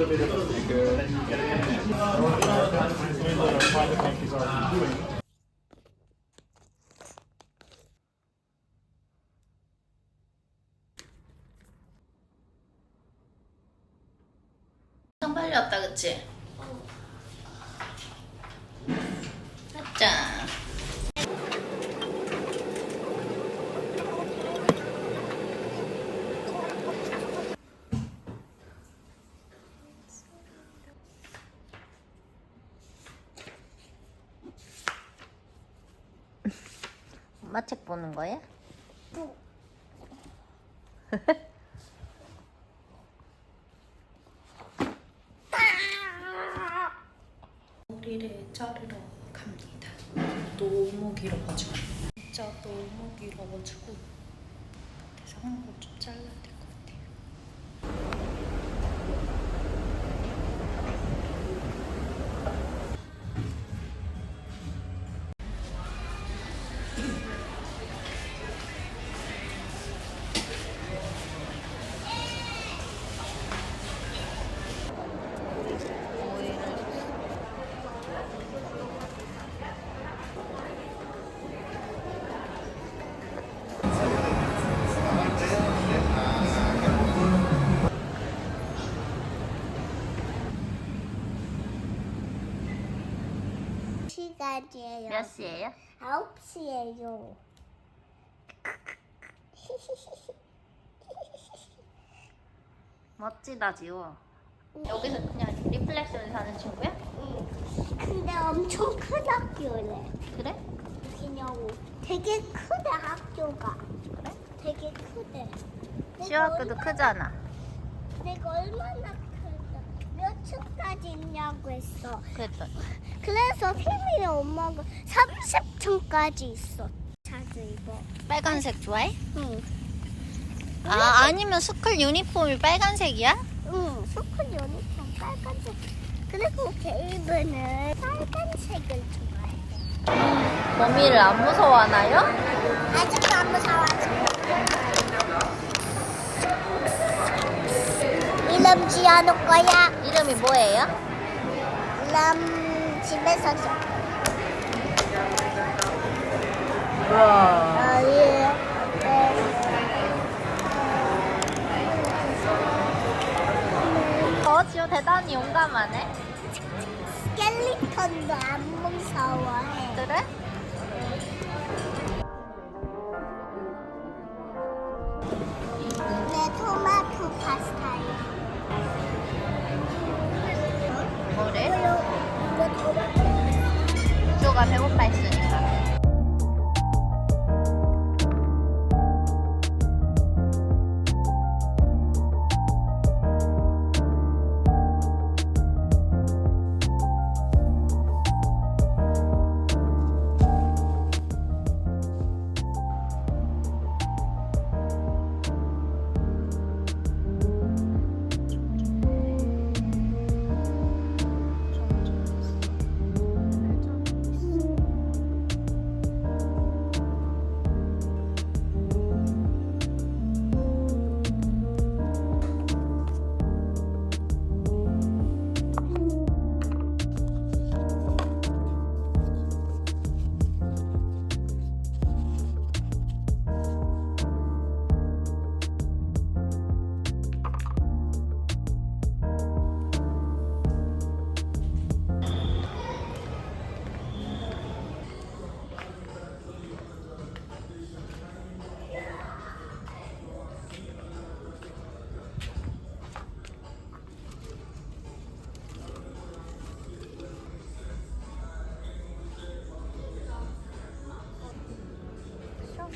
already doing it. 엄청 빨리 왔다 그치? 짠 엄 마책 보는 거야? 머리를 자르러 갑니다. 너무 길어가지고. 진짜 너무 길어가지고. 그래서 한번 좀 잘라야 될 시간이에요. 몇 시예요? 아홉 시예요. 멋지다 지호. 여기서 그냥 리플렉션을 사는 친구야? 근데 엄청 큰 학교래. 그래? 그냐고 되게 크대 학교가. 그래? 되게 크대. 시호 학교도 크잖아. 내가 얼마나. 몇 층까지 있냐고 했어. 그랬더니. 그래서 피미의 엄마가 30층까지 있어. 자주 입어. 빨간색 좋아해? 응. 아 아니면 스쿨 유니폼이 빨간색이야? 응. 스쿨 유니폼 빨간색. 그리고 게이브는 빨간색을 좋아해. 거미를 안 무서워하나요? 아직도 안 무서워하지. 이름 지어놓을 거야. 이름이 뭐예요? 이름 집에서 써. 우와. 어, 예. 네. 어 지호 대단히 용감하네. 스켈리톤도 안 무서워해. 그래?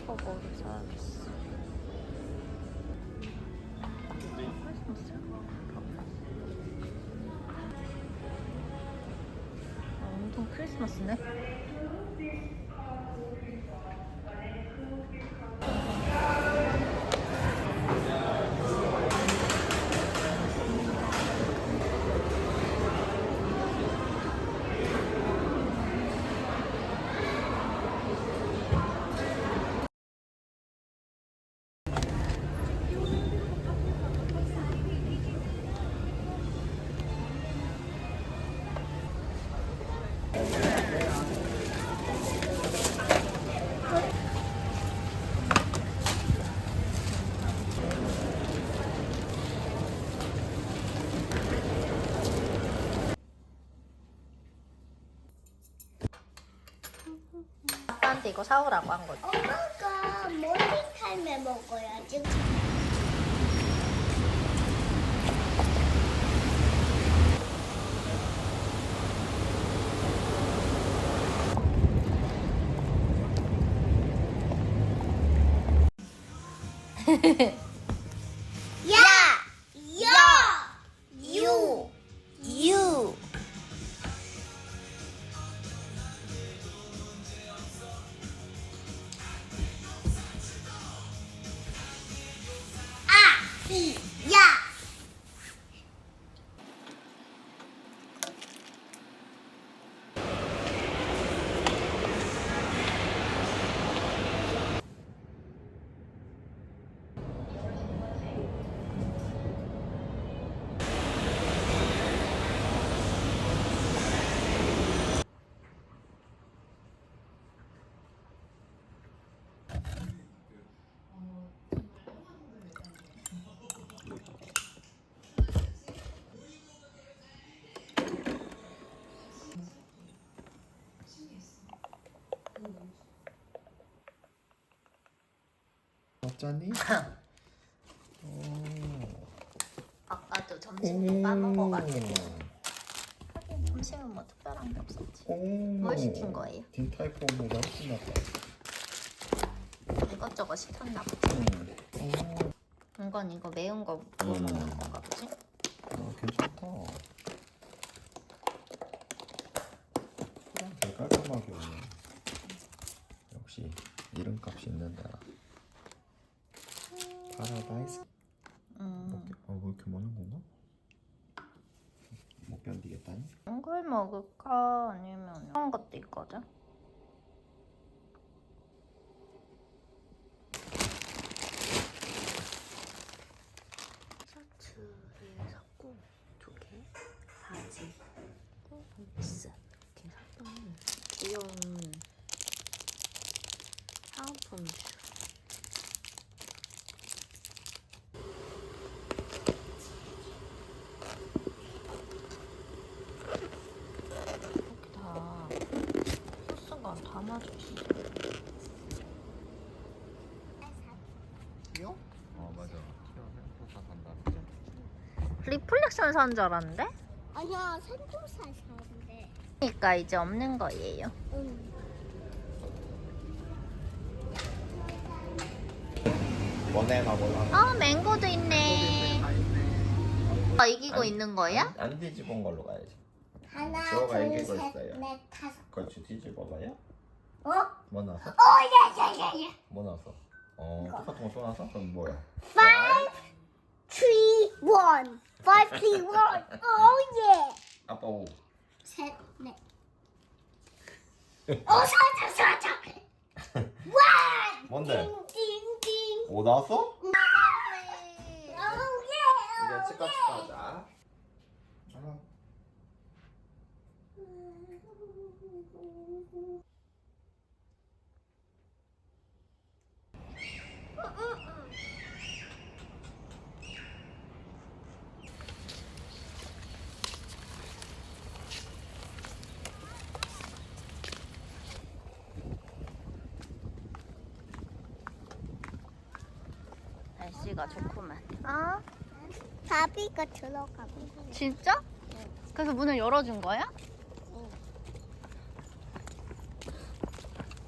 머리 사야겠어. 아, 엄청 크리스마스네. 이거 사오라고 한 거지. 엄마가 모닝타임에 먹어야지. 아! 이! 야! 어쩌니? 아까도 점심 못 까먹어가지고. 하긴 점심은 뭐 특별한 게 없었지. 오. 뭘 시킨 거예요? 딘타이프 오므가 훨씬 낫다. 이것저것 시켰나 보지. 음. 오. 이건 이거 매운 거 구워 음. 먹는 건가 보지? 어, 괜찮다. 되게 깔끔하게 오네. 역시 이름값이 있는 데라. 파라다이스. 음. 어, 뭐 이렇게 많은 건가? 못 견디겠다니? 이걸 먹을까 아니면 이런 것도 있거든. 셔츠를 샀고 두 개, 바지, 믹스 이렇게 샀더니 귀여운 사은품 이렇게 다 요? 어 맞아. 다 산다. 그죠? 리플렉션 산 줄 알았는데? 아니야, 삼겹살 사는데. 그러니까 이제 없는 거예요. 응. 원해가 몰라. 어, 맹고도 있네. 아, 이기고 아니, 있는 거야? 안 뒤집은 걸로 가야지. 하나, 저거가 둘, 이기고 셋, 있어요. 넷, 다섯. 그렇지 뒤집어봐요. 어? 뭐 나왔어? 어, 야, 야, 야, 야. 뭐 나왔어? 어 똑같은 거 또 나왔어? 그럼 뭐야? Five, three, one. Five, three, one. Oh, yeah. 아빠 오. 셋, 넷. 어, 사자, 사자. 와! 뭔데? 띵띵띵. 오 나왔어? 오, 예. 이제 치카치카 하자. 하나. 날씨가 좋구만. 아, 바비가 들어가고. 진짜? 그래서 문을 열어준 거야?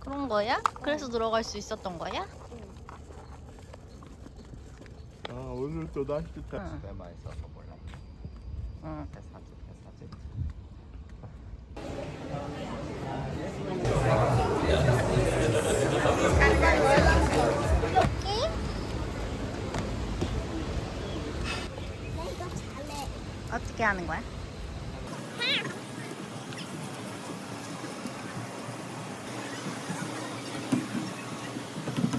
그런 거야? 그래서 들어갈 수 있었던 거야? 아 오늘 또 날씨 좋다. 응. 때만 있어서 몰라. 응. 사진. 어떻게 하는 거야?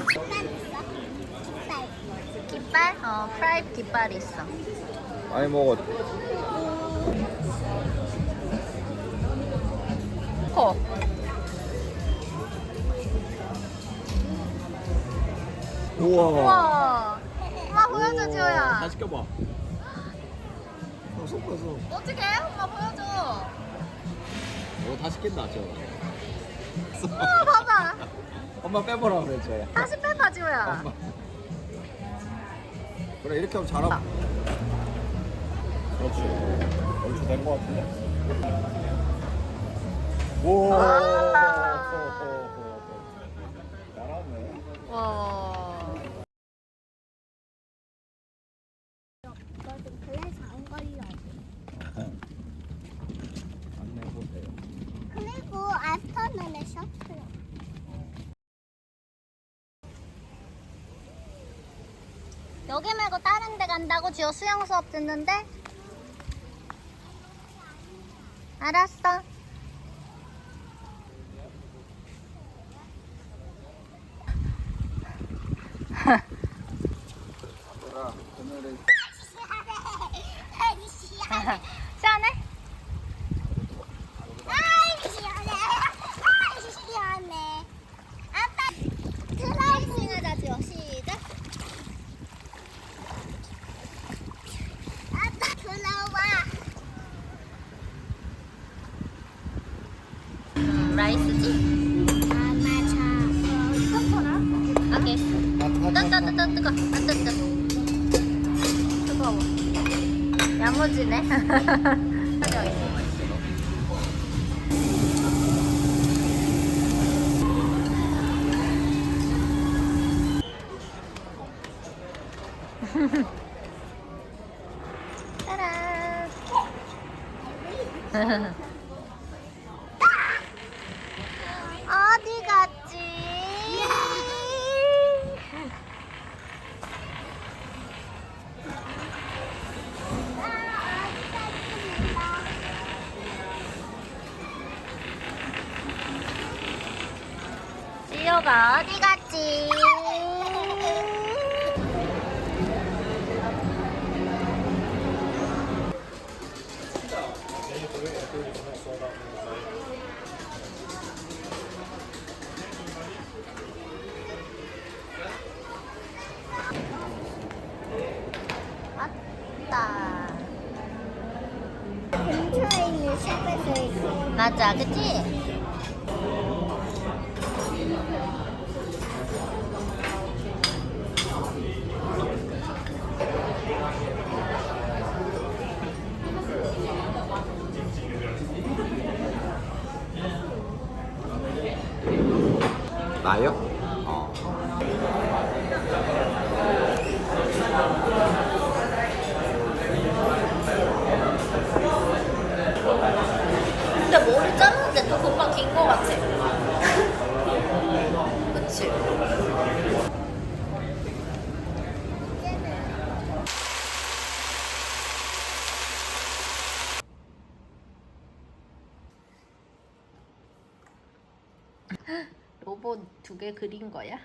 깃발? 깃발. 깃발? 어, 프라이브 깃발이 있어. 많이 먹어. 커. 우와. 우와. 엄마 보여줘, 지호야. 다시 껴봐. 어, 속 봤어. 어떻게? 엄마 보여줘. 어, 다시 낀다, 저. 어, 봐봐. 엄마 빼보라 그랬지. 다시 빼봐, 지호야. 엄마. 그래 이렇게 하면 잘하고. 그렇지. 얼추 된거 같은데. 오. 아. 잘하네. 와. 이거는 그래서 안 걸려. 안내 보세요. 그리고 아스터널의 셔틀. 여기 말고 다른 데 간다고 지호 수영 수업 듣는데? 알았어. 얘들아, 오늘은 아이 시원해. 시원해? 아이 시원해. 아이 시원해. 아빠 드라이빙 하자 지워 시작. 아빠 들어와. 음, 라이스지? 오케이. 뜨, 뜨, 뜨, 뜨, 뜨거. 아, 뜨, 뜨. 뜨거워. 야무지네. 따란. 맞아, 그치? 나요? 어. 근데 머리 자르는데 더 금방 긴 거 같아. 그치? 로봇 두 개 그린 거야?